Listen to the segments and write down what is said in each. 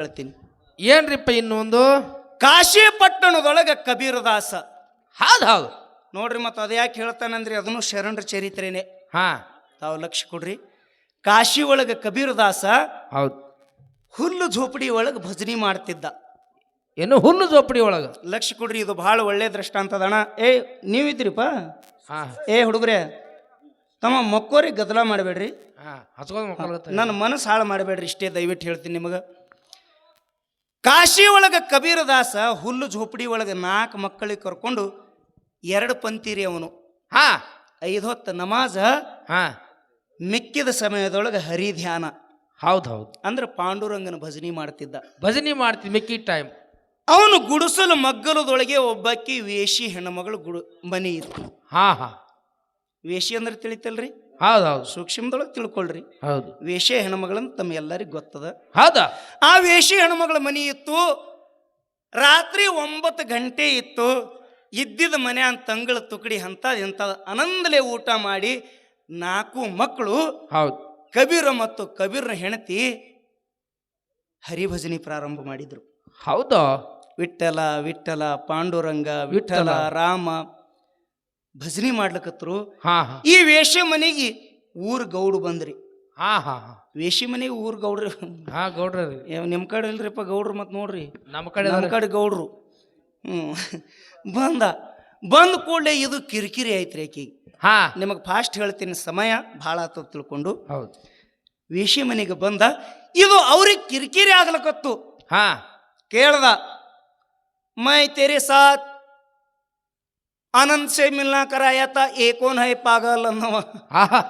ಹೇಳ್ತೀನಿ. ಏನ್ರಿಪ್ಪ ಇನ್ನೊಂದು? ಕಾಶಿ ಪಟ್ಟಣದೊಳಗೆ ಕಬೀರದಾಸ. ಹೌದು ಹೌದು ನೋಡ್ರಿ ಮತ್ತು ಅದು ಯಾಕೆ ಹೇಳ್ತಾನಂದ್ರಿ? ಅದನ್ನು ಶರಣರ ಚರಿತ್ರೆನೇ. ಹಾ. ತಾವು ಲಕ್ಷ್ಯ ಕೊಡ್ರಿ. ಕಾಶಿ ಒಳಗ ಕಬೀರದಾಸ ಹೌದು. ಹುಲ್ಲು ಝೋಪಡಿ ಒಳಗೆ ಭಜನಿ ಮಾಡ್ತಿದ್ದ. ಏನು ಹುಲ್ಲು ಜೋಪಡಿ ಒಳಗೆ? ಲಕ್ಷ್ಯ ಕೊಡ್ರಿ ಇದು ಬಹಳ ಒಳ್ಳೆ ದೃಷ್ಟಾಂತದಣ ಏ ನೀವಿದ್ರಿಪ್ಪ ಹಾ. ಏ ಹುಡುಗ್ರೆ ತಮ್ಮ ಮಕ್ಕೋರಿ ಗದ್ದಲ ಮಾಡಬೇಡ್ರಿ. ಹಾ ಹಚ್ಕೊಂಡ್ ನನ್ನ ಮನಸ್ಸು ಹಾಳು ಮಾಡಬೇಡ್ರಿ ಇಷ್ಟೇ ದಯವಿಟ್ಟು ಹೇಳ್ತೀನಿ ನಿಮಗೆ. ಕಾಶಿ ಒಳಗೆ ಕಬೀರದಾಸ ಹುಲ್ಲು ಝೋಪಡಿ ಒಳಗೆ ನಾಲ್ಕು ಮಕ್ಕಳಿಗೆ ಕರ್ಕೊಂಡು ಎರಡು ಪಂತೀರಿ ಅವನು. ಹಾ. ಐದು ಹೊತ್ತು ನಮಾಜ ಹಾ. ಮಿಕ್ಕಿದ ಸಮಯದೊಳಗೆ ಹರಿ ಧ್ಯಾನ ಹೌದು ಹೌದು ಅಂದ್ರೆ ಪಾಂಡುರಂಗನ ಭಜನಿ ಮಾಡ್ತಿದ್ದ. ಭಜನಿ ಮಾಡ್ತಿದ್ದ ಮಿಕ್ಕಿ ಟೈಮ್ ಅವನು ಗುಡಿಸಲು ಮಗ್ಗಲದೊಳಗೆ ಒಬ್ಬಾಕಿ ವೇಷಿ ಹೆಣ್ಣುಮಗಳು ಗುಡು ಮನಿ ಇತ್ತು. ಹಾ ಹಾ. ವೇಷಿ ಅಂದ್ರೆ ತಿಳಿತಲ್ರಿ? ಹೌದು ಹೌದು. ಸೂಕ್ಷ್ಮದೊಳಗೆ ತಿಳ್ಕೊಳ್ರಿ. ಹೌದು. ವೇಷೆ ಹೆಣ್ಮಗಳಂತ ತಮ್ಮ ಎಲ್ಲರಿಗೂ ಗೊತ್ತದ. ಹೌದಾ. ಆ ವೇಷೆ ಹೆಣ್ಮಗಳ ಮನೆ ಇತ್ತು. ರಾತ್ರಿ ಒಂಬತ್ತು ಗಂಟೆ ಇತ್ತು. ಇದ್ದಿದ್ದ ಮನೆ ಅಂತ ತಂಗಳ ತುಕಡಿ ಅಂತ ಇಂಥ ಅನಂದಲೆ ಊಟ ಮಾಡಿ ನಾಲ್ಕು ಮಕ್ಕಳು ಹೌದು. ಕಬೀರ ಮತ್ತು ಕಬೀರ್ನ ಹೆಣತಿ ಹರಿಭಜನೆ ಪ್ರಾರಂಭ ಮಾಡಿದ್ರು. ಹೌದಾ? ವಿಠಲ ವಿಠಲ ಪಾಂಡುರಂಗ ವಿಠಲ. ರಾಮ ಭಜನಿ ಮಾಡ್ಲಕತ್ರು. ಈ ವೇಷ ಮನೆಗೆ ಊರ್ ಗೌಡ್ ಬಂದ್ರಿ. ಹಾ ಹಾ ವೇಷಿ ಮನೆಗೆ ಊರ್ ಗೌಡ್ರಿ. ಹಾ ಗೌಡ್ರಿ ನಿಮ್ ಕಡೆ ಇಲ್ರಿಪ್ಪ ಗೌಡ್ರು ಮತ್ ನೋಡ್ರಿ. ನಮ್ಮ ಕಡೆ ನಮ್ಮ ಕಡೆ ಗೌಡ್ರು. ಹ್ಮ್. ಬಂದ ಬಂದ ಕೂಡಲೇ ಇದು ಕಿರಿಕಿರಿ ಐತ್ರಿ ಆಕೆಗೆ ಹಾ. ನಿಮಗೆ ಫಾಸ್ಟ್ ಹೇಳ್ತೀನಿ ಸಮಯ ಭಾಳ ಆತ ತಿಳ್ಕೊಂಡು. ಹೌದು. ವೇಷಿ ಮನೆಗೆ ಬಂದ ಇದು ಅವ್ರಿಗೆ ಕಿರಿಕಿರಿ ಆಗ್ಲಕತ್ತು. ಹಾ. ಕೇಳ್ದ ಮೈ ತೆರೆ ಸಾತ್ आनंद से मिलना कराया था ये कौन है पागल ಅನ್ನವ ಹಾ ಹಾ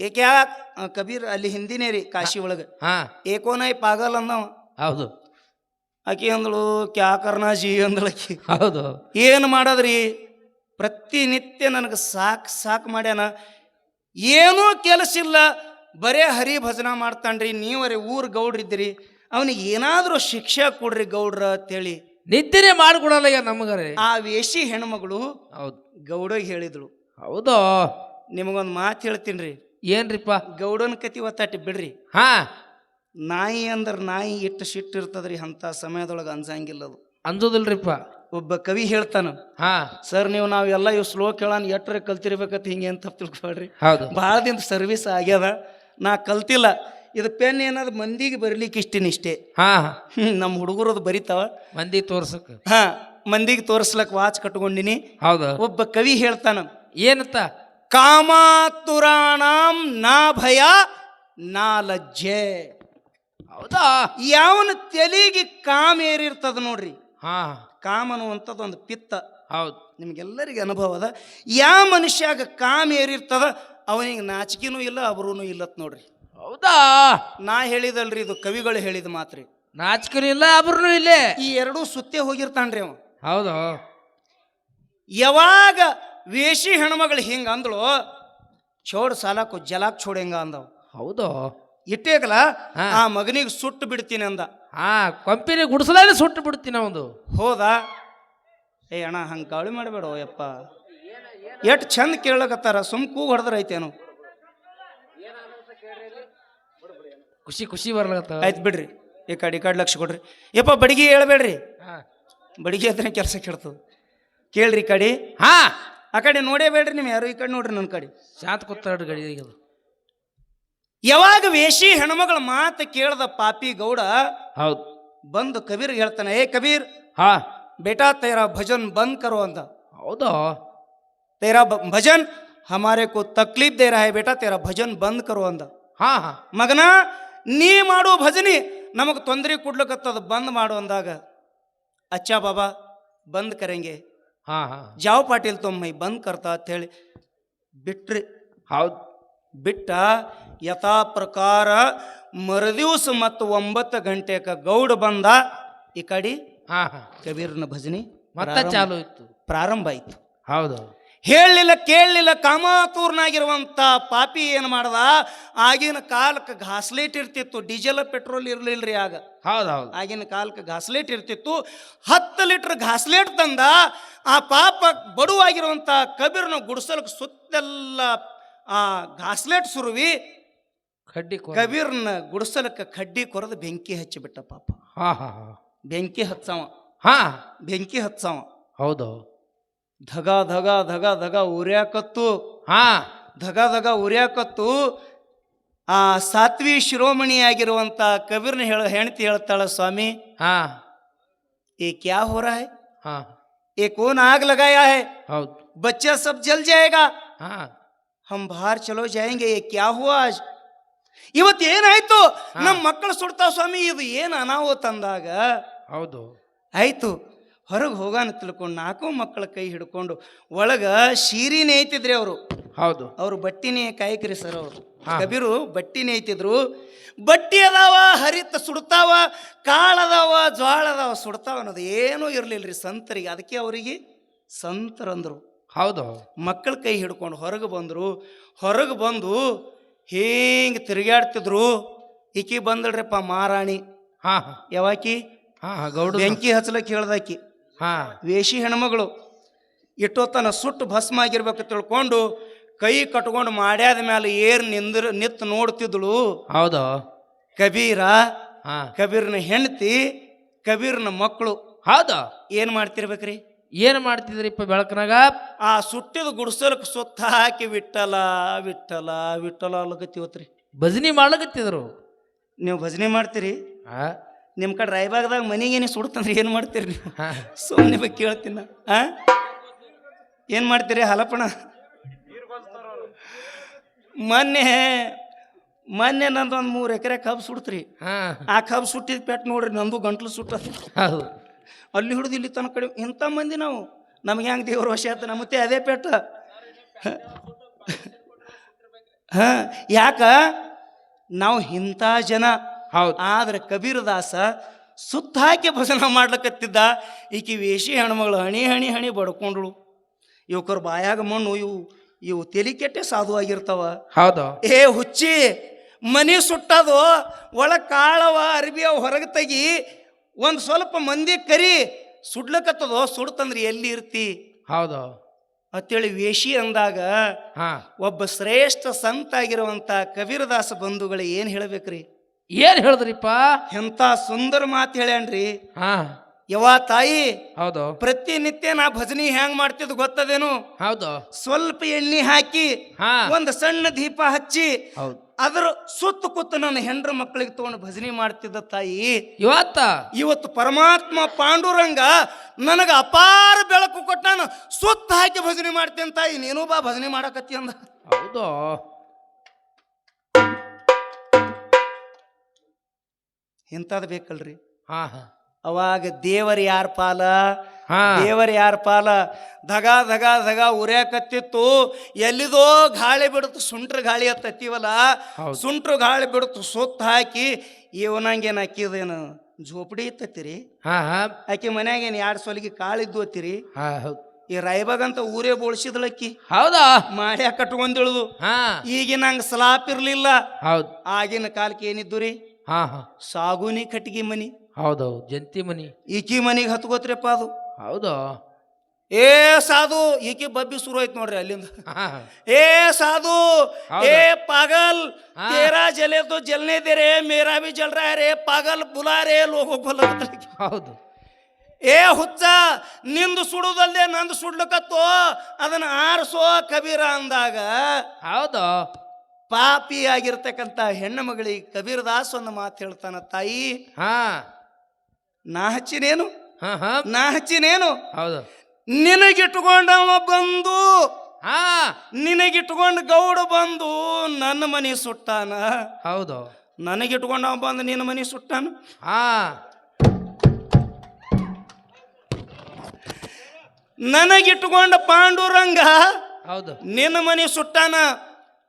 ಏ ಕ್ಯಾ ಆ, ಕಬೀರ್ ಅಲ್ಲಿ ಹಿಂದಿನೇ ರೀ ಕಾಶಿ ಒಳಗೆ ಹಾ ಏ ಕೋನ್ ಹೈ ಪಾಗಲ್ ಅನ್ನವ ಹೌದು ಆಕಿ ಅಂದಳು ಕ್ಯಾ ಕರ್ನಾ ಜಿ ಅಂದಳಕಿ ಹೌದು ಏನು ಮಾಡೋದ್ರಿ ಪ್ರತಿನಿತ್ಯ ನನಗೆ ಸಾಕು ಸಾಕು ಮಾಡ್ಯಾನ ಏನೂ ಕೆಲಸ ಇಲ್ಲ ಬರೇ ಹರಿ ಭಜನ ಮಾಡ್ತಾನ್ರಿ ನೀವರೇ ಊರು ಗೌಡ್ರಿದ್ದೀರಿ ಅವನಿಗೆ ಏನಾದರೂ ಶಿಕ್ಷೆ ಕೊಡ್ರಿ ಗೌಡ್ರ ಅಂತೇಳಿ ನಿದ್ದೆನೆ ಮಾಡ್ಕೊಡಲ್ಲ ಈಗ ನಮಗರೆ. ಆ ವೇಷಿ ಹೆಣ್ಮಗಳು ಹೌದು. ಗೌಡಗೆ ಹೇಳಿದಳು ಹೌದು? ನಿಮಗೊಂದು ಮಾತು ಹೇಳ್ತೀನಿ ರೀ ಏನ್ರಿಪ್ಪ? ಗೌಡನ ಕತಿ ಒತ್ತಾಟಿ ಬಿಡ್ರಿ. ಹಾ. ನಾಯಿ ಅಂದ್ರೆ ನಾಯಿ ಇಟ್ಟು ಸಿಟ್ಟು ಇರ್ತದ್ರಿ ಅಂತ ಸಮಯದೊಳಗೆ ಅನ್ಸಂಗಿಲ್ಲ ಅದು. ಅಂಜೋದಿಲ್ರಿಪ್ಪ? ಒಬ್ಬ ಕವಿ ಹೇಳ್ತಾನ ಹಾ. ಸರ್ ನೀವು ನಾವೆಲ್ಲ ಇವು ಸ್ಲೋ ಕೇಳಾನ ಎಟ್ರೆ ಕಲ್ತಿರ್ಬೇಕಂತ ಹಿಂಗೆ ಅಂತ ತಿಳ್ಕೊಳ್ರಿ ಹೌದು. ಭಾಳ ದಿನ ಸರ್ವಿಸ್ ಆಗ್ಯದ. ನಾ ಕಲ್ತಿಲ್ಲ. ಇದು ಪೆನ್ ಏನಾದ್ರು ಮಂದಿಗೆ ಬರಲಿಕ್ಕೆ ಇಷ್ಟಿನ ಇಷ್ಟೇ? ಹಾ. ಹ್ಮ್, ನಮ್ಮ ಅದು ಬರಿತಾವ. ಮಂದಿ ತೋರ್ಸಕ್. ಹಾ ಮಂದಿಗೆ ತೋರಿಸ್ಲಕ್ ವಾಚ್ ಕಟ್ಕೊಂಡಿನಿ. ಹೌದು. ಒಬ್ಬ ಕವಿ ಹೇಳ್ತಾನ ಏನತ್ತ ಕಾಮಾತುರಾಣಾಂ ನಾ ಭಯ ನಾ ಲಜ್ಜೆ. ಹೌದಾ? ಯಾವನ ತಲೆಗೆ ಕಾಮ ಏರಿರ್ತದ ನೋಡ್ರಿ. ಹಾ. ಕಾಮ ಅನ್ನುವಂಥದ್ದು ಒಂದು ಪಿತ್ತ. ಹೌದು. ನಿಮ್ಗೆಲ್ಲರಿಗೆ ಅನುಭವ ಅದ. ಯಾವ ಮನುಷ್ಯಾಗ ಕಾಮ ಏರಿರ್ತದ ಅವನಿಗೆ ನಾಚಿಕೆನೂ ಇಲ್ಲ ಅವರೂ ಇಲ್ಲತ್ ನೋಡ್ರಿ. ಹೌದಾ? ನಾ ಹೇಳಿದಲ್ರಿ ಇದು ಕವಿಗಳು ಹೇಳಿದ ಮಾತ್ರಿ. ನಾಚಿಕನು ಇಲ್ಲ ಅಬ್ರು ಇಲ್ಲೇ. ಈ ಎರಡೂ ಸುತ್ತೆ ಹೋಗಿರ್ತಾನ್ರಿ ಅವ. ಹೌದು. ಯಾವಾಗ ವೇಷಿ ಹೆಣ್ಮಗಳು ಹಿಂಗ ಅಂದಳು ಚೋಡ್ ಸಾಲಕ್ಕು ಜಲಾಕ್ ಚೋಡ್ ಹೆಂಗ ಅಂದವ. ಹೌದು. ಇಟ್ಟೇಕಲ ಹಾ. ಆ ಮಗನಿಗೆ ಸುಟ್ಟು ಬಿಡ್ತೀನಿ ಅಂದ. ಹಾ ಕಂಪನಿ ಗುಡಿಸಲೇ ಸುಟ್ಟು ಬಿಡ್ತೀನಿ ಅವನು ಹೋದ. ಏ ಅಣ್ಣ ಹಂಗೆ ಗಾಳಿ ಮಾಡಬೇಡ ಯಪ್ಪ ಎಷ್ಟು ಚಂದ ಕೇಳಕತ್ತಾರ ಸುಮ್ ಕೂಗ್ ಹೊಡೆದ್ರ ಐತೇನು. ಖುಷಿ ಖುಷಿ ಬರ್ಲಾಗತ್ತ ಆಯ್ತು ಬಿಡ್ರಿ ಈ ಕಡೆ ಈ ಕಡೆ ಲಕ್ಷ ಕೊಡ್ರಿ. ಯಪ್ಪ ಬಡಿಗೆ ಹೇಳ್ಬೇಡ್ರಿ. ಹಾ. ಬಡಿಗೆ ಹತ್ರ ಕೆಲಸ ಕೇಳ್ತದೆ ಕೇಳ್ರಿ ಈ ಕಡೆ. ಹಾ ಆ ಕಡೆ ನೋಡೇ ಬೇಡ್ರಿ ನೀವು ಯಾರು ಈ ಕಡೆ ನೋಡ್ರಿ ನನ್ನ ಕಡೆ. ಶಾಂತ ಕೊತ್ತಾಡ್ರಿ ಗಡಿ ಯಾವಾಗ ವೇಷಿ ಹೆಣ್ಮಗಳ ಮಾತು ಕೇಳದ ಪಾಪಿ ಗೌಡ ಹೌದು. ಬಂದು ಕಬೀರ್ ಹೇಳ್ತಾನೆ ಏ ಕಬೀರ್ ಹಾ. ಬೇಟಾ ತೈರಾ ಭಜನ್ ಬಂದ್ ಕರು ಅಂತ ಹೌದಾ? ತೈರಾ ಭಜನ್ ಹಮಾರೆ ಕೋ ತಕ್ಲೀಫ್ ದೇ ರಹಾ ಬೇಟಾ ತೇರಾ ಭಜನ್ ಬಂದ್ ಕರು ಅಂದ. ಹಾ ಹಾ. ಮಗನ ನೀ ಮಾಡೋ ಭಜನೆ. ನಮಗೆ ತೊಂದರೆ ಕೊಡ್ಲಿಕ್ಕತ್ತದ ಬಂದ್ ಮಾಡು ಅಂದಾಗ ಅಚ್ಚಾ ಬಾಬಾ ಬಂದ್ ಕರೆಂಗೆ. ಹಾ ಹಾ. ಜಾವ್ ಪಾಟೀಲ್ ತೊಮ್ಮೈ ಬಂದ್ ಕರ್ತ ಅಂತ ಹೇಳಿ ಬಿಟ್ರಿ. ಹೌದು. ಬಿಟ್ಟ ಯಥಾ ಪ್ರಕಾರ ಮರುದಿವ್ಸ ಮತ್ತು ಒಂಬತ್ತು ಗಂಟೆಕ ಗೌಡ ಬಂದ ಈ ಕಡೆ ಹಾ ಹಾ. ಕಬೀರ್ನ ಭಜನಿ ಮತ್ತೆ ಚಾಲು ಇತ್ತು. ಪ್ರಾರಂಭ ಆಯ್ತು. ಹೌದು ಹೇಳಲಿಲ್ಲ ಕೇಳಲಿಲ್ಲ ಕಾಮಾತೂರ್ನಾಗಿರುವಂಥ ಪಾಪಿ ಏನು ಮಾಡ್ದ? ಆಗಿನ ಕಾಲಕ್ಕೆ ಘಾಸ್ಲೇಟ್ ಇರ್ತಿತ್ತು ಡೀಸೆಲ್ ಪೆಟ್ರೋಲ್ ಇರಲಿಲ್ಲರಿ ಆಗ. ಹೌದು ಹೌದು ಆಗಿನ ಕಾಲಕ್ಕೆ ಘಾಸ್ಲೇಟ್ ಇರ್ತಿತ್ತು. ಹತ್ತು ಲೀಟ್ರ್ ಘಾಸ್ಲೇಟ್ ತಂದ ಆ ಪಾಪ ಬಡುವಾಗಿರುವಂಥ ಕಬೀರ್ನ ಗುಡಿಸಲಕ್ಕೆ ಸುತ್ತೆಲ್ಲ ಆ ಘಾಸ್ಲೇಟ್ ಸುರುವಿ ಕಡ್ಡಿ ಕಬೀರ್ನ ಗುಡಿಸಲಕ್ಕೆ ಕಡ್ಡಿ ಕೊರೆದು ಬೆಂಕಿ ಹಚ್ಚಿಬಿಟ್ಟ ಪಾಪ. ಹಾ ಹಾ ಹಾ. ಬೆಂಕಿ ಹಚ್ಚವ. ಹಾ. ಬೆಂಕಿ ಹಚ್ಚವ. ಹೌದು. ಧಗ ಧಗ ಧಗ ಧಗ ಉರ್ಯಾಕತ್ತು. ಹಾ. ಧಗ ಧಗ ಉರ್ಯಾಕತ್ತು. ಆ ಸಾತ್ವಿ ಶಿರೋಮಣಿಯಾಗಿರುವಂಥ ಕಬೀರ್ನ ಹೇಳ ಹೆಣತಿ ಹೇಳ್ತಾಳೆ ಸ್ವಾಮಿ. ಹಾ. ಏ ಕ್ಯಾ ಹೋರ ರಾ ಹೈ? ಹಾಂ. ಏ ಕೋನ್ ಆಗ ಲಗಾಯ ಹೈ? ಹೌದು. ಬಚ್ಚ ಸಬ್ ಜಲ್ ಜಾಯೇಗಾ? ಹಾ. ಹಮ್ ಬಾರ್ ಚಲೋ ಜಾಯಂಗೆ ಏ ಕ್ಯಾ ಹೋ ಆಜ್? ಇವತ್ತು ಏನಾಯ್ತು? ನಮ್ಮ ಮಕ್ಕಳು ಸುಡ್ತಾವ ಸ್ವಾಮಿ ಇದು ಏನು ಅನಾಹುತ ಅಂದಾಗ? ಹೌದು. ಆಯ್ತು. ಹೊರಗೆ ಹೋಗಾನ ತಿಳ್ಕೊಂಡು ನಾಲ್ಕು ಮಕ್ಕಳ ಕೈ ಹಿಡ್ಕೊಂಡು ಒಳಗ ಶೀರಿ ಐತಿದ್ರಿ ಅವರು. ಹೌದು. ಅವರು ಬಟ್ಟಿನೇ ಕಾಯಕ್ರಿ ಸರ್ ಅವರು. ಕಬೀರು ಬಟ್ಟಿ ನೇಯ್ತಿದ್ರು. ಬಟ್ಟಿ ಅದಾವ ಹರಿತ ಸುಡ್ತಾವ ಕಾಳದಾವ ಜ್ವಾಳ ಅದಾವ ಸುಡ್ತಾವ ಅನ್ನೋದು ಏನೂ ಇರಲಿಲ್ಲರಿ ಸಂತರಿಗೆ. ಅದಕ್ಕೆ ಅವರಿಗೆ ಸಂತರಂದರು ಹೌದು. ಮಕ್ಕಳ ಕೈ ಹಿಡ್ಕೊಂಡು ಹೊರಗೆ ಬಂದರು. ಹೊರಗೆ ಬಂದು ಹಿಂಗೆ ತಿರುಗಾಡ್ತಿದ್ರು ಈಕಿ ಬಂದಳ್ರಿಪ್ಪ ಮಾರಾಣಿ. ಹಾಂ. ಹಾಂ ಯಾವಾಕಿ? ಹಾಂ ಹಾ ಗೌಡ ಬೆಂಕಿ ಹಚ್ಚಲಕ್ಕೆ ಹೇಳ್ದಾಕಿ ಹಾ. ವೇಷಿ ಹೆಣ್ಮಗಳು. ಇಟ್ಟೋತನ ಸುಟ್ಟು ಭಸ್ಮ ಆಗಿರ್ಬೇಕು ತಿಳ್ಕೊಂಡು ಕೈ ಕಟ್ಕೊಂಡು ಮಾಡ್ಯಾದ ಮೇಲೆ ಏರ್ ನಿಂದ್ರ ನಿತ್ ನೋಡ್ತಿದ್ಳು. ಹೌದು. ಕಬೀರ ಹಾ. ಕಬೀರ್ನ ಹೆಂಡತಿ ಕಬೀರ್ನ ಮಕ್ಕಳು. ಹೌದು. ಏನು ಮಾಡ್ತಿರ್ಬೇಕ್ರಿ? ಏನ್ ಮಾಡ್ತಿದ್ರಿಪ್ಪ ಬೆಳಕನಾಗ? ಆ ಸುಟ್ಟಿದ ಗುಡಿಸಲಕ್ಕೆ ಸುತ್ತ ಹಾಕಿ ವಿಟ್ಟಲ ವಿಟ್ಟಲ ವಿಟ್ಟಲ ಅಲ್ಲಗತ್ತೀವತ್ರಿ ಭಜನೆ ಮಾಡ್ಲಕತ್ತಿದ್ರು. ನೀವು ಭಜನೆ ಮಾಡ್ತೀರಿ? ಹಾ ನಿಮ್ಮ ಕಡೆ ರಾಯಬಾಗದಾಗ ಮನೆಗೇನೆ ಸುಡ್ತಂದ್ರೆ ಏನು ಮಾಡ್ತೀರಿ ನೀವು? ಸುಮ್ಮನೆ ಬಗ್ಗೆ ಕೇಳ್ತೀನಿ ನಾ. ಏನು ಮಾಡ್ತೀರಿ ಹಲಪಣ ಮೊನ್ನೆ ಮೊನ್ನೆ ನಂದು ಒಂದು ಮೂರು ಎಕರೆ ಕಬ್ಬು ಸುಡ್ತ್ರಿ. ಆ ಕಬ್ಬು ಸುಟ್ಟಿದ ಪೆಟ್ಟು ನೋಡ್ರಿ ನಂದು ಗಂಟ್ಲು ಸುಟ್ಟ ಹೌದು. ಅಲ್ಲಿ ಹಿಡಿದು ಇಲ್ಲಿ ತನಕ ಕಡೆ ಇಂಥ ಮಂದಿ ನಾವು. ನಮ್ಗೆ ಹೆಂಗೆ ದೇವ್ರ ವಶ ಆಯ್ತು ನಮ್ಮತ್ತೆ ಅದೇ ಪೆಟ್ಟ. ಹಾಂ. ಯಾಕ? ನಾವು ಇಂಥ ಜನ. ಹೌದು. ಆದ್ರೆ ಕಬೀರದಾಸ ಸುತ್ತ ಹಾಕಿ ಭಜನ ಮಾಡ್ಲಕತ್ತಿದ್ದ. ಈಕಿ ವೇಷಿ ಹೆಣ್ಮಗಳು ಹಣಿ ಹಣಿ ಹಣಿ ಬಡ್ಕೊಂಡಳು. ಇವಕರ ಬಾಯಾಗ ಮಣ್ಣು ಇವು ಇವು ತೆಲಿಕೆಟ್ಟೆ ಸಾಧು ಆಗಿರ್ತಾವ. ಹೌದು. ಏ ಹುಚ್ಚಿ ಮನಿ ಸುಟ್ಟದು ಒಳ ಕಾಳವ ಅರ್ಬಿ ಅವ ಹೊರಗೆ ತೆಗಿ ಒಂದು ಸ್ವಲ್ಪ ಮಂದಿ ಕರಿ ಸುಡ್ಲಕತ್ತದೋ ಸುಡ್ತಂದ್ರೆ ಎಲ್ಲಿ ಇರ್ತಿ? ಹೌದು. ಅಂತೇಳಿ ವೇಷಿ ಅಂದಾಗ ಹಾ. ಒಬ್ಬ ಶ್ರೇಷ್ಠ ಸಂತ ಆಗಿರುವಂತ ಕಬೀರದಾಸ ಬಂಧುಗಳು ಏನು ಹೇಳ್ಬೇಕ್ರಿ? ಏನ್ ಹೇಳಿದ್ರಿಪ್ಪ? ಎಂತ ಸುಂದರ ಮಾತು ಹೇಳ್ಯಾನ್ರಿ. ಹಾ. ಯವ್ವ ತಾಯಿ ಹೌದು. ಪ್ರತಿನಿತ್ಯ ನಾ ಭಜನಿ ಹೆಂಗ್ ಮಾಡ್ತಿದ್ ಗೊತ್ತದೇನು? ಹೌದು. ಸ್ವಲ್ಪ ಎಣ್ಣೆ ಹಾಕಿ ಹಾ. ಒಂದು ಸಣ್ಣ ದೀಪ ಹಚ್ಚಿ ಹೌದು. ಅದರ ಸುತ್ತ ಕೂತು ನನ್ನ ಹೆಂಡ್ರ ಮಕ್ಕಳಿಗೆ ತಗೊಂಡು ಭಜನೆ ಮಾಡ್ತಿದ್ದ ತಾಯಿ. ಇವತ್ತ? ಇವತ್ತು ಪರಮಾತ್ಮ ಪಾಂಡುರಂಗ ನನಗ ಅಪಾರ ಬೆಳಕು ಕೊಟ್ಟಾನ ಸುತ್ತ ಹಾಕಿ ಭಜನೆ ಮಾಡ್ತೇನೆ ತಾಯಿ. ನೀನು ಬಾ ಭಜನೆ ಮಾಡಕತ್ತಿ ಅಂದ. ಹೌದು. ಇಂಥದ್ದು ಬೇಕಲ್ರಿ? ಹಾ ಹಾ. ಅವಾಗ ದೇವರ ಯಾರ ಪಾಲ? ಹಾ. ದೇವರ ಯಾರ ಪಾಲ? ಧಗ ಧಗ ಧಗ ಉರ್ಯಾಕತ್ತಿತ್ತು. ಎಲ್ಲಿದೋ ಗಾಳಿ ಬಿಡುತ್ತ ಸುಂಟ್ರ ಗಾಳಿ ಹತ್ತತ್ತೀವಲ್ಲ? ಸುಂಟ್ರು ಗಾಳಿ ಬಿಡುತ್ತ ಸುತ್ತ ಹಾಕಿ ಇವನಂಗೇನು ಹಾಕಿದೇನು ಝೋಪಡಿ ಇತ್ತತ್ತಿರಿ? ಹಾ ಹಾ. ಆಕೆ ಮನ್ಯಾಗೇನು ಎರಡು ಸೊಲಿಗೆ ಕಾಳಿದ್ದು ಅತ್ತೀರಿ? ಹೌದು. ಈ ರಾಯಬಾಗಂತ ಊರೇ ಬೋಳ್ಸಿದ್ಳಕ್ಕಿ ಹೌದಾ? ಮಾಡ್ಯಾ ಕಟ್ಕೊಂಡಿಳ್ದು ಹಾ. ಈಗಿನ ಹಂಗ ಸ್ಲಾಪ್ ಇರ್ಲಿಲ್ಲ. ಹೌದು. ಆಗಿನ ಕಾಲಕ್ಕೆ ಏನಿದ್ದು ರೀ ಹಾ ಹಾ. ಸಾಗುನಿ ಕಟ್ಟಿಗೆ ಮನಿ. ಹೌದೌದು ಜಂತಿ ಮನಿ. ಈಕಿ ಮನಿಗೆ ಹತ್ಕೋತ್ರಿಪ್ಪ ಅದು. ಹೌದಾ? ಏ ಸಾಧು ಈಕಿ ಬಬ್ಬಿ ಶುರು ಆಯ್ತು ನೋಡ್ರಿ ಅಲ್ಲಿಂದ. ಏ ಸಾಧು ಏ ಪಾಗಲ್ ತೇರಾ ಜಲೆ ತೋ ಜಲ್ನೆ ದೇರೆ ಮೇರಾ ಬಿ ಜಲ್ ರೇ ಪಾಗಲ್ ಬುಲಾ ರೇ ಲೋಗೋ ಹೌದು. ಏ ಹುಚ್ಚ ನಿಂದು ಸುಡುದಲ್ದೆ ನಂದು ಸುಡ್ಲಕತ್ತೋ ಅದನ್ನ ಆರಿಸೋ ಕಬೀರ ಅಂದಾಗ. ಹೌದು? ಪಾಪಿ ಆಗಿರ್ತಕ್ಕಂಥ ಹೆಣ್ಣು ಮಗಳಿಗೆ ಕಬೀರದಾಸ್ ಒಂದು ಮಾತು ಹೇಳ್ತಾನ ತಾಯಿ ಹಾ. ನಾ ಹಚ್ಚಿನೇನು? ಹಾ ಹಾ. ನಾ ಹಚ್ಚಿನೇನು? ಹೌದು. ನಿನಗಿಟ್ಕೊಂಡವ ಬಂದು ಹಾ. ನಿನಗಿಟ್ಕೊಂಡು ಗೌಡ ಬಂದು ನನ್ನ ಮನೆ ಸುಟ್ಟಾನ? ಹೌದು. ನನಗಿಟ್ಕೊಂಡವ ಬಂದು ನಿನ್ನ ಮನೆ ಸುಟ್ಟಾನ? ಹಾ. ನನಗಿಟ್ಕೊಂಡ ಪಾಂಡುರಂಗ ಹೌದು. ನಿನ್ನ ಮನೆ ಸುಟ್ಟಾನ?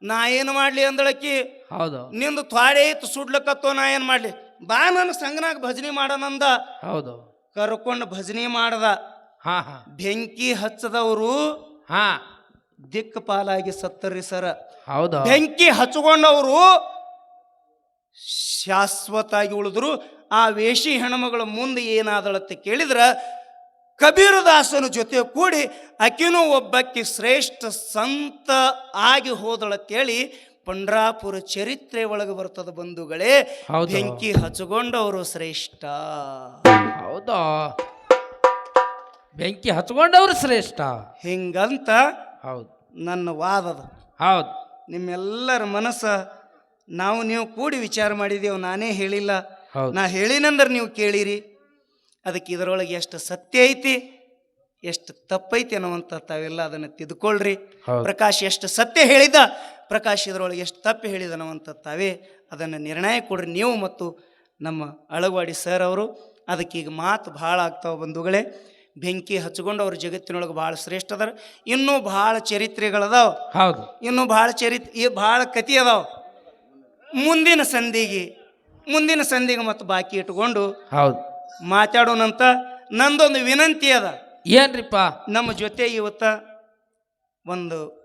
ನಾ ಏನು ಮಾಡ್ಲಿ ಅಂದಳಕಿ ಹೌದು. ನಿಂದು ತ್ವಾಡೆ ಇತ್ತು ಸುಡ್ಲಕತ್ತೋ ನಾ ಏನು ಮಾಡ್ಲಿ? ಬಾ ನನ್ನ ಸಂಗನಾಗ ಭಜನೆ ಮಾಡನಂದ. ಹೌದು. ಕರ್ಕೊಂಡು ಭಜನೆ ಮಾಡ್ದ. ಹಾ ಹಾ. ಬೆಂಕಿ ಹಚ್ಚದವರು ಹಾ. ದಿಕ್ಕ ಪಾಲಾಗಿ ಸತ್ತರಿ ಸರ. ಹೌದು. ಬೆಂಕಿ ಹಚ್ಕೊಂಡವರು ಶಾಶ್ವತಾಗಿ ಉಳಿದ್ರು. ಆ ವೇಷಿ ಹೆಣ್ಮಗಳ ಮುಂದೆ ಏನಾದಳತ್ತೆ ಕೇಳಿದ್ರ ಕಬೀರದಾಸನ ಜೊತೆ ಕೂಡಿ ಆಕಿನೂ ಒಬ್ಬಕ್ಕೆ ಶ್ರೇಷ್ಠ ಸಂತ ಆಗಿ ಹೋದಳತ್ತೇಳಿ ಪಂಡ್ರಾಪುರ ಚರಿತ್ರೆ ಒಳಗೆ ಬರ್ತದ ಬಂಧುಗಳೇ. ಬೆಂಕಿ ಹಚ್ಕೊಂಡವರು ಶ್ರೇಷ್ಠ. ಹೌದಾ? ಬೆಂಕಿ ಹಚ್ಕೊಂಡವ್ರು ಶ್ರೇಷ್ಠ. ಹಿಂಗಂತ ಹೌದು. ನನ್ನ ವಾದದ. ಹೌದು. ನಿಮ್ಮೆಲ್ಲರ ಮನಸ್ಸ ನಾವು ನೀವು ಕೂಡಿ ವಿಚಾರ ಮಾಡಿದೆವು ನಾನೇ ಹೇಳಿಲ್ಲ. ನಾ ಹೇಳಿನಂದ್ರೆ ನೀವು ಕೇಳಿರಿ. ಅದಕ್ಕೆ ಇದರೊಳಗೆ ಎಷ್ಟು ಸತ್ಯ ಐತಿ ಎಷ್ಟು ತಪ್ಪೈತಿ ಅನ್ನುವಂಥ ತಾವೆಲ್ಲ ಅದನ್ನು ತಿದ್ಕೊಳ್ರಿ. ಪ್ರಕಾಶ್ ಎಷ್ಟು ಸತ್ಯ ಹೇಳಿದ ಪ್ರಕಾಶ್ ಇದರೊಳಗೆ ಎಷ್ಟು ತಪ್ಪು ಹೇಳಿದ ಅನ್ನುವಂಥ ತಾವೇ ಅದನ್ನು ನಿರ್ಣಯ ಕೊಡ್ರಿ ನೀವು ಮತ್ತು ನಮ್ಮ ಅಳಗವಾಡಿ ಸರ್ ಅವರು. ಅದಕ್ಕೆ ಈಗ ಮಾತು ಭಾಳ ಆಗ್ತಾವ ಬಂಧುಗಳೇ. ಬೆಂಕಿ ಹಚ್ಕೊಂಡು ಅವ್ರ ಜಗತ್ತಿನೊಳಗೆ ಭಾಳ ಶ್ರೇಷ್ಠ ಅದಾರ. ಇನ್ನೂ ಭಾಳ ಚರಿತ್ರೆಗಳದಾವ. ಹೌದು. ಇನ್ನೂ ಭಾಳ ಚರಿತ್ರೆ ಈ ಭಾಳ ಕತಿ ಅದಾವ. ಮುಂದಿನ ಸಂಧಿಗೆ ಮುಂದಿನ ಸಂಧಿಗೆ ಮತ್ತು ಬಾಕಿ ಇಟ್ಕೊಂಡು ಹೌದು. ಮಾತಾಡೋಣಂತ ನಂದೊಂದು ವಿನಂತಿ ಅದ. ಏನ್ರಿಪ್ಪ? ನಮ್ಮ ಜೊತೆ ಇವತ್ತ ಒಂದು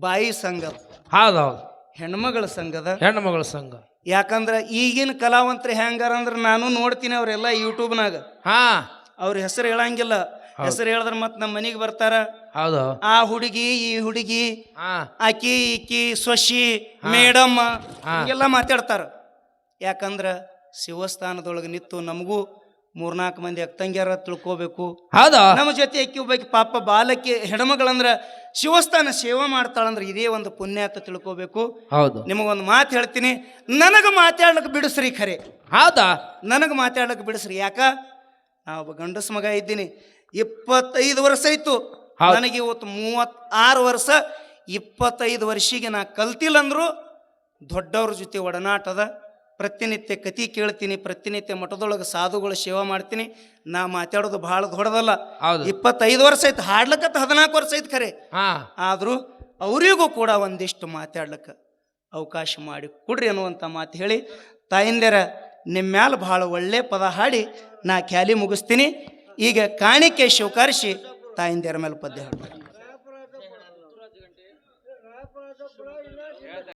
ಬಾಯಿ ಸಂಘ. ಹೌದು ಹೌದು ಹೆಣ್ಮಗಳ ಸಂಘದ. ಹೆಣ್ಮಗಳ ಮಗಳ ಸಂಘ. ಯಾಕಂದ್ರೆ ಈಗಿನ ಕಲಾವಂತರು ಹೆಂಗಾರ ಅಂದ್ರೆ ನಾನು ನೋಡ್ತೀನಿ ಅವರೆಲ್ಲ ಯೂಟ್ಯೂಬ್ನಾಗ. ಹಾ. ಅವ್ರ ಹೆಸರು ಹೇಳಂಗಿಲ್ಲ. ಹೆಸರು ಹೇಳಿದ್ರೆ ಮತ್ತೆ ನಮ್ಮ ಮನೆಗೆ ಬರ್ತಾರ. ಹೌದು. ಆ ಹುಡುಗಿ ಈ ಹುಡುಗಿ ಆಕಿ ಈಕಿ ಸೊಶಿ ಮೇಡಮ್ ಎಲ್ಲ ಮಾತಾಡ್ತಾರ. ಯಾಕಂದ್ರ ಶಿವಸ್ಥಾನದೊಳಗೆ ನಿಂತು ನಮಗೂ ಮೂರ್ನಾಲ್ಕು ಮಂದಿ ಅಕ್ಕಂಗ್ಯಾರ ತಿಳ್ಕೋಬೇಕು. ಹೌದಾ? ನಮ್ಮ ಜೊತೆ ಅಕ್ಕಿ ಒಬ್ಬಾಕಿ ಪಾಪ ಬಾಲಕಿ ಹೆಣ್ಮಗಳಂದ್ರ ಶಿವಸ್ಥಾನ ಸೇವಾ ಮಾಡ್ತಾಳಂದ್ರ ಇದೇ ಒಂದು ಪುಣ್ಯ ಅಂತ ತಿಳ್ಕೋಬೇಕು. ಹೌದು. ನಿಮಗೊಂದು ಮಾತು ಹೇಳ್ತೀನಿ. ನನಗೆ ಮಾತಾಡ್ಲಿಕ್ಕೆ ಬಿಡಿಸ್ರಿ ಖರೆ. ಹೌದಾ? ನನಗೆ ಮಾತಾಡ್ಲಿಕ್ಕೆ ಬಿಡಿಸ್ರಿ. ಯಾಕ? ನಾ ಒಬ್ಬ ಗಂಡಸ ಮಗ ಇದ್ದೀನಿ. ಇಪ್ಪತ್ತೈದು ವರ್ಷ ಆಯ್ತು. ನನಗೆ ಇವತ್ತು ಮೂವತ್ತಾರು ವರ್ಷ. ಇಪ್ಪತ್ತೈದು ವರ್ಷಿಗೆ ನಾ ಕಲ್ತಿಲ್ಲ ಅಂದ್ರು ದೊಡ್ಡವ್ರ ಜೊತೆ ಒಡನಾಟದ ಪ್ರತಿನಿತ್ಯ ಕತಿ ಕೇಳ್ತೀನಿ ಪ್ರತಿನಿತ್ಯ ಮಠದೊಳಗೆ ಸಾಧುಗಳು ಸೇವಾ ಮಾಡ್ತೀನಿ. ನಾ ಮಾತಾಡೋದು ಬಹಳ ದೊಡ್ಡದಲ್ಲ. ಹೌದು. ಇಪ್ಪತ್ತೈದು ವರ್ಷ ಆಯ್ತು ಹಾಡ್ಲಕ್ಕ ಹದಿನಾಲ್ಕು ವರ್ಷ ಐತೆ ಖರೆ. ಹಾ. ಆದರೂ ಅವರಿಗೂ ಕೂಡ ಒಂದಿಷ್ಟು ಮಾತಾಡ್ಲಿಕ್ಕೆ ಅವಕಾಶ ಮಾಡಿ ಕೊಡ್ರಿ ಅನ್ನುವಂಥ ಮಾತು ಹೇಳಿ ತಾಯಿಂದರ ನಿಮ್ಮ ಮ್ಯಾಲ ಭಾಳ ಒಳ್ಳೆ ಪದ ಹಾಡಿ ನಾ ಖ್ಯಾಲಿ ಮುಗಿಸ್ತೀನಿ. ಈಗ ಕಾಣಿಕೆ ಶಿವಕಾರಿಸಿ ತಾಯಿಂದರ ಮೇಲೆ ಪದ್ಯ ಹಾಡ್ತಾರೆ